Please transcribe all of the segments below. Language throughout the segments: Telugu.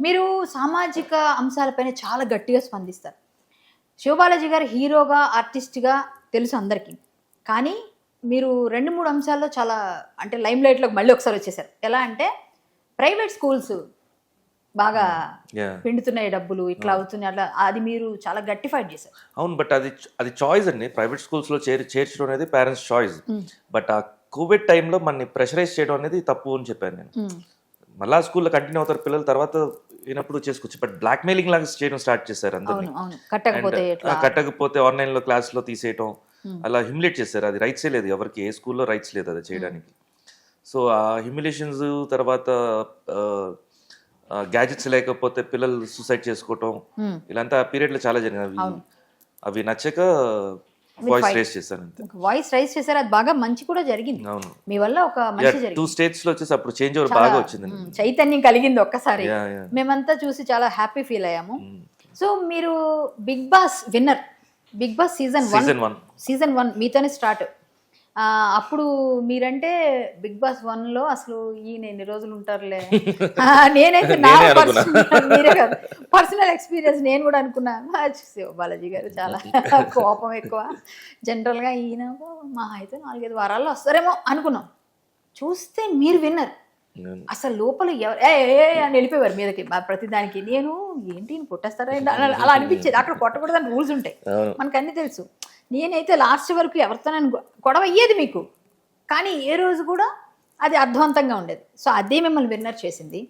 మీరు సామాజిక అంశాలపైన చాలా గట్టిగా స్పందిస్తారు. శివబాలాజీ గారు హీరోగా ఆర్టిస్ట్గా తెలుసు అందరికీ. కానీ మీరు రెండు మూడు అంశాల్లో చాలా అంటే లైమ్ లైట్లోకి మళ్ళీ ఒకసారి వచ్చేసారు. ఎలా అంటే ప్రైవేట్ స్కూల్స్ బాగా యా పిండుతున్నాయి డబ్బులు ఇట్లా అవుతున్నాయి అట్లా అది మీరు చాలా గట్టి ఫైట్ చేశారు. అవును బట్ అది అది చాయిస్ అండి. ప్రైవేట్ స్కూల్స్లో చేరి చేర్చడం అనేది పేరెంట్స్ చాయిస్. బట్ ఆ కోవిడ్ టైంలో మనని ప్రెషరైజ్ చేయడం అనేది తప్పు అని చెప్పాను నేను. మళ్ళా స్కూల్లో కంటిన్యూ అవుతారు పిల్లలు తర్వాత అయినప్పుడు చేసుకోవచ్చు బట్ బ్లాక్ మెయిలింగ్ లాగా చేయడం స్టార్ట్ చేశారు అందరినీ. అవును కట్టకపోతే ఆన్లైన్లో క్లాస్లో తీసేయటం అలా హ్యూమిలేట్ చేశారు. అది రైట్సే లేదు ఎవరికి ఏ స్కూల్లో రైట్స్ లేదు అది చేయడానికి. సో ఆ హ్యూమిలేషన్స్ తర్వాత గ్యాజెట్స్ లేకపోతే పిల్లలు సూసైడ్ చేసుకోవటం. ఇలాంతా ఆ పీరియడ్లో చాలా జరిగింది అవి అవి నచ్చక వాయిస్ రేస్ చేశాను అంతే వాయిస్ రైస్ చేశారు అది బాగా మంచి కూడా జరిగింది. అవును. మీ వల్ల ఒక మంచి జరిగింది. టూ స్టేట్స్లో వచ్చేసి అప్పుడు చేంజ్ ఓవర్ బాగా వచ్చింది. చైతన్యం కలిగింది ఒక్కసారి. మేమంతా చూసి చాలా హ్యాపీ ఫీల్ అయ్యాము. సో మీరు Bigg Boss winner Bigg Boss season one season one season one మీతోనే స్టార్ట్ అప్పుడు మీరంటే బిగ్ బాస్ వన్లో అసలు ఈయన ఎన్ని రోజులు ఉంటారులే? నేనైతే నా మీరే కాదు. పర్సనల్ ఎక్స్పీరియన్స్ నేను కూడా అనుకున్నా. బాలాజీ గారు చాలా కోపం ఎక్కువ. జనరల్గా ఈయన మా అయితే నాలుగైదు వారాల్లో వస్తారేమో అనుకున్నాం. చూస్తే మీరు విన్నర్. అసలు లోపల ఎవరు అని వెళ్ళిపోయారు మీదకి. మా ప్రతిదానికి నేను ఏంటి కొట్టేస్తారా ఏంటి? అలా అనిపించేది. అక్కడ కొట్టకూడదని రూల్స్ ఉంటాయి. మనకు అన్నీ తెలుసు. నేనైతే లాస్ట్ వరకు ఎవరితో నేను గొ- గొడవ అయ్యేది మీకు. కానీ ఏ రోజు కూడా అది అర్థవంతంగా ఉండేది. సో అదే మిమ్మల్ని విన్నర్ చేసింది.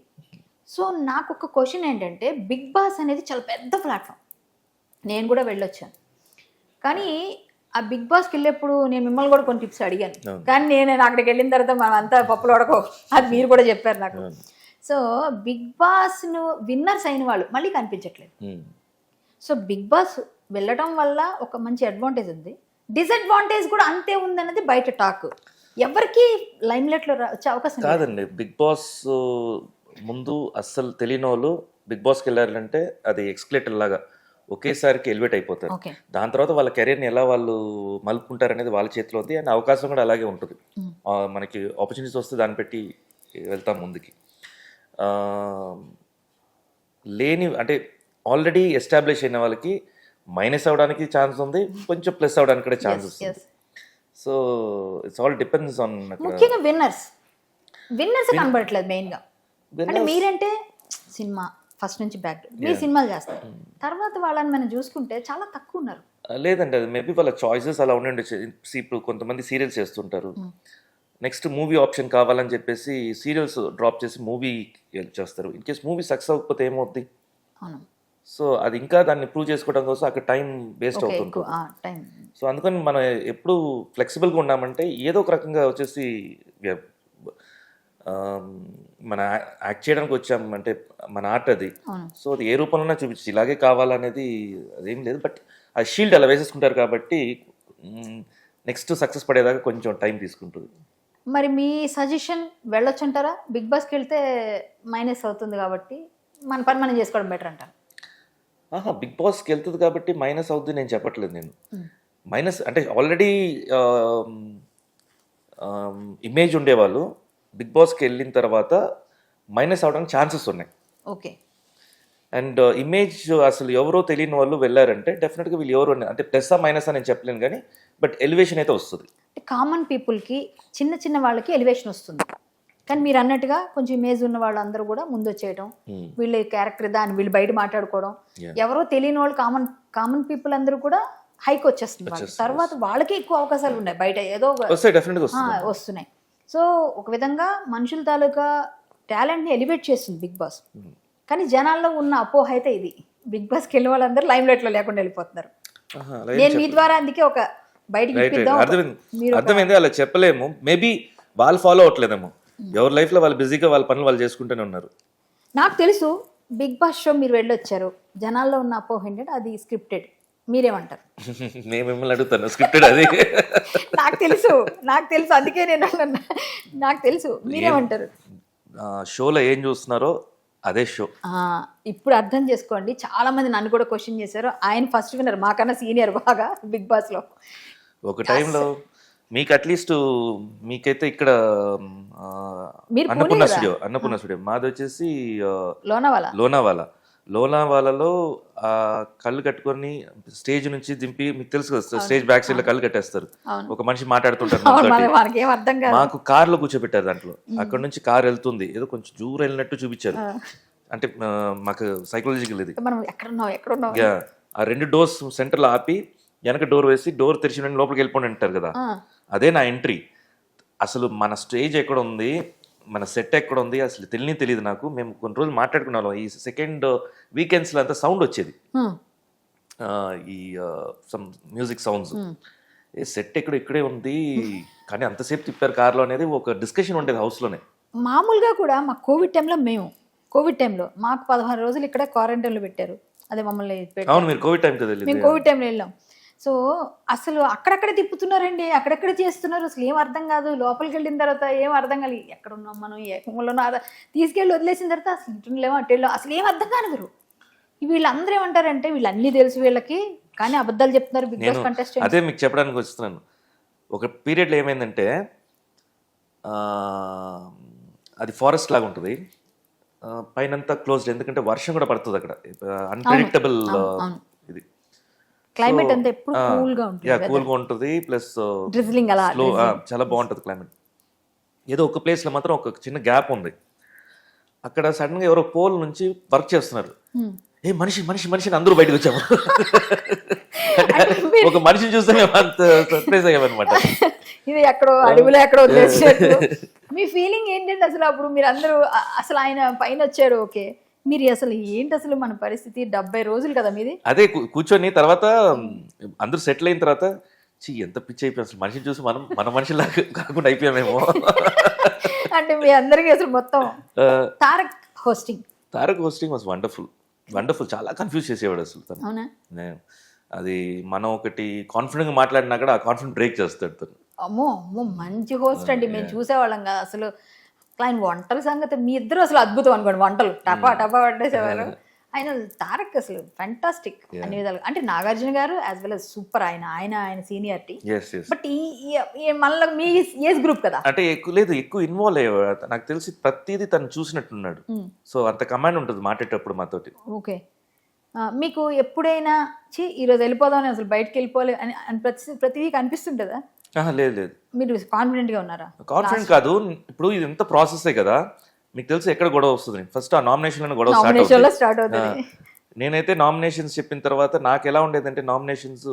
సో నాకు ఒక క్వశ్చన్ ఏంటంటే బిగ్ బాస్ అనేది చాలా పెద్ద ప్లాట్ఫామ్. నేను కూడా వెళ్ళొచ్చాను. కానీ ఆ బిగ్ బాస్కి వెళ్ళేప్పుడు నేను మిమ్మల్ని కూడా కొన్ని టిప్స్ అడిగాను. కానీ నేను అక్కడికి వెళ్ళిన తర్వాత మనం అంతా పప్పులు ఉడకో అది మీరు కూడా చెప్పారు నాకు. సో బిగ్ బాస్ను విన్నర్స్ అయిన వాళ్ళు మళ్ళీ కనిపించట్లేదు. సో బిగ్ బాస్ వెళ్ళటం వల్ల ఒక మంచి అడ్వాంటేజ్ ఉంది. డిసడ్వాంటేజ్ కూడా అంతే ఉందన్నది బయట టాక్ ఎవరికి లైమ్ లైట్లో వచ్చే అవకాశం. కాదండి బిగ్ బాస్ ముందు అస్సలు తెలియని వాళ్ళు బిగ్ బాస్కి వెళ్ళారంటే అది ఎక్స్కలేటర్ లాగా ఒకేసారికి ఎలివేట్ అయిపోతారు. దాని తర్వాత వాళ్ళ కెరీర్ని ఎలా వాళ్ళు మలుపుకుంటారు అనేది వాళ్ళ చేతిలో ఉంది అండ్ అవకాశం కూడా అలాగే ఉంటుంది. మనకి ఆపర్చునిటీస్ వస్తే దాన్ని పెట్టి వెళ్తాం ముందుకి. లేని అంటే ఆల్రెడీ ఎస్టాబ్లిష్ అయిన వాళ్ళకి మైనస్ అవడానికి ఛాన్స్ ఉంది కొంచెం ప్లస్ అవడానికి కూడా chance yes. So it's all depends on ముఖ్యంగా విన్నర్స్. విన్నర్స్ కనబడట్లేదు మెయిన్గా. అంటే మీరంటే సినిమా ఫస్ట్ నుంచి బ్యాక్ మీరు సినిమాలు చేస్తారు. తర్వాత వాళ్ళని మనం చూసుకుంటే చాలా తక్కువ ఉన్నారు. లేదండి అది మేబీ వాళ్ళ చాయిసెస్ అలా ఉండి ఇప్పుడు కొంతమంది సీరియల్స్ చేస్తుంటారు. నెక్స్ట్ మూవీ ఆప్షన్ కావాలని చెప్పేసి సీరియల్స్ డ్రాప్ చేసి మూవీ చేస్తారు. ఇన్ కేస్ మూవీ సక్సెస్ అవ్వకపోతే ఏమవుద్ది? సో అది ఇంకా దాన్ని ప్రూవ్ చేసుకోవడం కోసం అక్కడ టైం వేస్ట్ అవుతుంది సో అందుకని మనం ఎప్పుడు ఫ్లెక్సిబుల్గా ఉన్నామంటే ఏదో ఒక రకంగా వచ్చేసి మన యాక్ట్ చేయడానికి వచ్చాం అంటే మన ఆర్ట్ అది. సో అది ఏ రూపంలోనే చూపించి ఇలాగే కావాలనేది అదేం లేదు. బట్ ఆ షీల్డ్ అలా వేసేసుకుంటారు కాబట్టి నెక్స్ట్ సక్సెస్ పడేదాకా కొంచెం టైం తీసుకుంటుంది. మరి మీ సజెషన్ వెళ్ళొచ్చు అంటారా బిగ్ బాస్కి వెళ్తే మైనస్ అవుతుంది కాబట్టి మన పని మనం చేసుకోవడం బెటర్ అంటారు. ఆహా బిగ్ బాస్కి వెళ్తుంది కాబట్టి మైనస్ అవుద్ది నేను చెప్పట్లేదు నేను. మైనస్ అంటే ఆల్రెడీ ఇమేజ్ ఉండేవాళ్ళు. బిగ్ బాస్కి వెళ్ళిన తర్వాత మైనస్ అవడానికి ఛాన్సెస్ ఉన్నాయి. ఓకే. అండ్ ఇమేజ్ అసలు ఎవరో తెలియని వాళ్ళు వెళ్ళారంటే డెఫినెట్గా వీళ్ళు ఎవరు అంటే ప్లస్ మైనస్ అని చెప్పలేను కానీ బట్ ఎలివేషన్ అయితే వస్తుంది. కామన్ పీపుల్కి చిన్న చిన్న వాళ్ళకి ఎలివేషన్ వస్తుంది. కానీ మీరు అన్నట్టుగా కొంచెం ఇమేజ్ ఉన్న వాళ్ళందరూ కూడా ముందు వచ్చేయడం Hmm. వీళ్ళ క్యారెక్టర్ దాన్ని వీళ్ళు బయట మాట్లాడుకోవడం. ఎవరో తెలియని వాళ్ళు కామన్ కామన్ పీపుల్ అందరూ కూడా హైక్ వచ్చేస్తుంది వాళ్ళకి. తర్వాత వాళ్ళకి ఎక్కువ అవకాశాలు ఉన్నాయి. బయట ఏదో వస్తున్నాయి. సో ఒక విధంగా మనుషుల తాలూకా టాలెంట్ని ఎలివేట్ చేస్తుంది బిగ్ బాస్. కానీ జనాల్లో ఉన్న అపోహ అయితే ఇది. బిగ్ బాస్కి వెళ్ళిన వాళ్ళందరూ లైమ్ లైట్లో లేకుండా వెళ్ళిపోతున్నారు. నేను మీ ద్వారా అందుకే ఒక బయటికి అర్థమైంది. అలా చెప్పలేము. మేబీ వాళ్ళు ఫాలో అవ్వట్లేదేమో. ఎవరి లైఫ్లో వాళ్ళు బిజీగా వాళ్ళ పనులు వాళ్ళు చేసుకుంటూనే ఉన్నారు. నాకు తెలుసు బిగ్ బాస్ షో మీరు వెళ్ళొచ్చారు. జనాల్లో ఉన్న అపోహ ఏంటంటే అది స్క్రిప్టెడ్ మీరేమంటారు? నేను మిమ్మల్ని అడుగుతాను స్క్రిప్టెడ్ అది. నాకు తెలుసు నాకు తెలుసు అందుకే నేను అన్నా. నాకు తెలుసు మీరేమంటారు? షోలో ఏం చూస్తున్నారో అదే షో. ఇప్పుడు అర్థం చేసుకోండి. చాలా మంది నన్ను కూడా క్వశ్చన్ చేశారు. ఆయన ఫస్ట్ విన్నర్ మాకన్నా సీనియర్ బాగా బిగ్ బాస్లో ఒక టైంలో మీకు అట్లీస్ట్ మీకైతే ఇక్కడ అన్నపూర్ణ? స్టూడియో అన్నపూర్ణ స్టూడియో మాది వచ్చేసి లోనావాలా? లోనావాలా. లోనావాలాలో ఆ కళ్ళు కట్టుకొని స్టేజ్ నుంచి దింపి మీకు తెలుసు కదా స్టేజ్ బ్యాక్ సైడ్లో కళ్ళు కట్టేస్తారు. ఒక మనిషి మాట్లాడుతుంటారు మాకు కార్లో కూర్చోబెట్టారు దాంట్లో. అక్కడ నుంచి కార్ వెళ్తుంది. ఏదో కొంచెం దూరం వెళ్ళినట్టు చూపించారు. అంటే మాకు సైకలాజికల్ ఇది ఆ రెండు డోర్స్ సెంటర్లో ఆపి వెనక డోర్ వేసి డోర్ తెరిచి లోపలికి వెళ్ళిపోండి అంటారు కదా. అదే నా ఎంట్రీ అసలు మన స్టేజ్ ఎక్కడ ఉంది? మన సెట్ ఎక్కడ ఉంది? అసలు తెలియని తెలియదు నాకు. మేము కొన్ని రోజులు మాట్లాడుకున్నాం ఈ సెకండ్ వీకెండ్స్లో అంతా సౌండ్ వచ్చేది. ఈ సమ్ మ్యూజిక్ సౌండ్స్ ఏ సెట్ ఎక్కడ ఇక్కడే ఉంది. కానీ అంతసేపు తిప్పారు కార్లో అనేది ఒక డిస్కషన్ ఉండేది హౌస్లోనే మామూలుగా కూడా మా కోవిడ్ టైంలో మేము కోవిడ్ టైంలో మాకు పదహారు రోజులు ఇక్కడ క్వారంటైన్లో పెట్టారు. అదే మమ్మల్ని పెట్టారు అవును మీరు కోవిడ్ టైం కదా మేము కోవిడ్ టైంలో వెళ్ళాం. సో అసలు అక్కడక్కడ తిప్పుతున్నారండి. అక్కడక్కడ చేస్తున్నారు. అసలు ఏం అర్థం కాదు. లోపలికి వెళ్ళిన తర్వాత ఏం అర్థం కాదు. ఎక్కడ ఉన్నాం మనం? ఏ కుంగంలోనో అద తీసుకెళ్ళి వదిలేసిన తర్వాత అసలు ఇంటుండలేమో అటు వెళ్ళాం అసలు ఏం అర్థం కానివ్వరు వీళ్ళందరూ ఏమంటారంటే వీళ్ళు అన్నీ తెలుసు వీళ్ళకి కానీ అబద్ధాలు చెప్తున్నారు బిగ్ బాస్ నేను కంటెస్టెంట్ అదే మీకు చెప్పడానికి వస్తున్నాను. ఒక పీరియడ్లో ఏమైందంటే అది ఫారెస్ట్ లాగా ఉంటుంది. పైనంతా క్లోజ్డ్ ఎందుకంటే వర్షం కూడా పడుతుంది అక్కడ. అన్ప్రెడిక్టబుల్ క్లైమేట్ అంతా ఎప్పుడు కూల్గా ఉంటుంది యా కూల్గా ఉంటుంది ప్లస్ డ్రిజ్లింగ్ అలా స్లో చాలా బాగుంటుంది క్లైమేట్ ఏదో ఒక ప్లేస్లో మాత్రం ఒక చిన్న గ్యాప్ ఉంది. అక్కడ సడన్గా ఎవరో పోల్ నుంచి వర్క్ చేస్తున్నారు. Hmm. ఏ మనిషి మనిషి మనిషిని అందరూ బయటకు వచ్చాము. ఒక మనిషిని చూస్తే మేము అంత సర్ప్రైజ్ అయ్యామన్నమాట ఇది ఎక్కడో అడవిలో ఎక్కడో మీ ఫీలింగ్ ఏంటంటే అసలు అప్పుడు? మీరు అందరూ అసలు ఆయన పైన వచ్చాడు ఓకే. మీరు అసలు ఏంటి అసలు మన పరిస్థితి? డెబ్బై రోజులు కదా మీది. అదే కూర్చొని తర్వాత అందరూ సెటిల్ అయిన తర్వాత చీ ఎంత పిచ్చి అయిపోయాం అసలు. మనిషిని చూసి మనం మన మనిషిలాగా కాకుండా అయిపోయామేమో. అంటే మీ అందరికీ అసలు మొత్తం Tarak hosting. Tarak hosting was wonderful wonderful చాలా కన్ఫ్యూజ్ చేసేవాడు అసలు తను. అది మనం ఒకటి కాన్ఫిడెంట్గా మాట్లాడినా కూడా ఆ కాన్ఫిడెంట్ బ్రేక్ చేస్తాడు తను. అమ్మో అమ్మో మంచి హోస్ట్ అండి. మేము చూసేవాళ్ళం కదా అసలు ఆయన వంటల సంగతి మీ ఇద్దరు అసలు అద్భుతం అనుకోండి. వంటలు. టపా టపా పట్టేసేవారు. ఆయన తారక్ అసలు ఫెంటాస్టిక్ అన్ని విధాలుగా అంటే నాగార్జున గారు యాజ్ వెల్ as సూపర్ ఆయన ఆయన ఆయన సీనియారిటీ బట్ ఈ మళ్ళీ మీ ఏజ్ గ్రూప్ కదా. అంటే ఎక్కువ లేదు ఎక్కువ ఇన్వాల్వ్ అయ్యేవాడు నాకు తెలిసి ప్రతిదీ తను చూసినట్టున్నాడు. Hmm. సో అంత కమాండ్ ఉంటుంది మాట్లాడేటప్పుడు మాతోటి. ఓకే మీకు ఎప్పుడైనా చి ఈరోజు వెళ్ళిపోదామని అసలు బయటకు వెళ్ళిపోలే అని ప్రతి ప్రతి వీక్ అనిపిస్తుంటుందా లేదు లేదు. మీరు కాన్ఫిడెంట్గా ఉన్నారా? కాన్ఫిడెంట్ కాదు ఇప్పుడు ఇది ఎంత ప్రాసెసే కదా మీకు తెలుసు ఎక్కడ గొడవ వస్తుంది. ఫస్ట్ ఆ నామినేషన్ గొడవ స్టార్ట్ అవుతుంది నేనైతే నామినేషన్స్ చెప్పిన తర్వాత నాకు ఎలా ఉండేదంటే నామినేషన్స్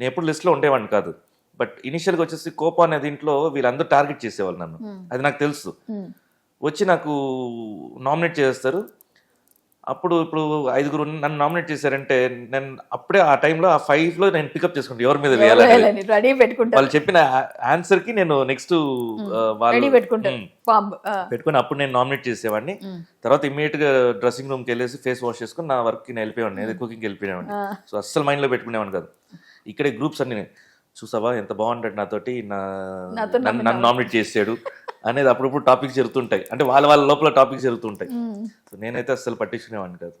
నేను ఎప్పుడు లిస్ట్లో ఉండేవాడిని కాదు. బట్ ఇనిషియల్గా వచ్చేసి కోపం అనే దీంట్లో వీళ్ళందరూ టార్గెట్ చేసేవాళ్ళు నన్ను. అది నాకు తెలుసు. Hmm. వచ్చి నాకు నామినేట్ చేస్తారు. అప్పుడు ఇప్పుడు ఐదుగురు నన్ను నామినేట్ చేశారంటే నేను అప్పుడే ఆ టైంలో ఆ ఫైవ్లో నేను పికప్ చేసుకుంటాను ఎవరి మీద వేయాలని రెడీ వాళ్ళు చెప్పిన ఆన్సర్కి నేను నెక్స్ట్ వాళ్ళు. పెట్టుకొని అప్పుడు నేను నామినేట్ చేసేవాడిని. తర్వాత ఇమీడియట్గా డ్రెస్సింగ్ రూమ్కి వెళ్ళేసి ఫేస్ వాష్ చేసుకుని నా వర్క్ నేను వెళ్ళిపోయాను ఏదో కుకింగ్కి వెళ్ళిపోయాను. సో అస్సలు మైండ్లో పెట్టుకునేవాడిని కాదు. ఇక్కడే గ్రూప్స్ అన్ని చూసావా? ఎంత బాగుంటాడు నాతోటి. నా నన్ను నామినేట్ చేసాడు. అనేది అప్పుడప్పుడు టాపిక్స్ జరుగుతుంటాయి. అంటే వాళ్ళ వాళ్ళ లోపల టాపిక్స్ జరుగుతుంటాయి. సో నేనైతే అస్సలు పట్టించుకునేవాడిని కాదు.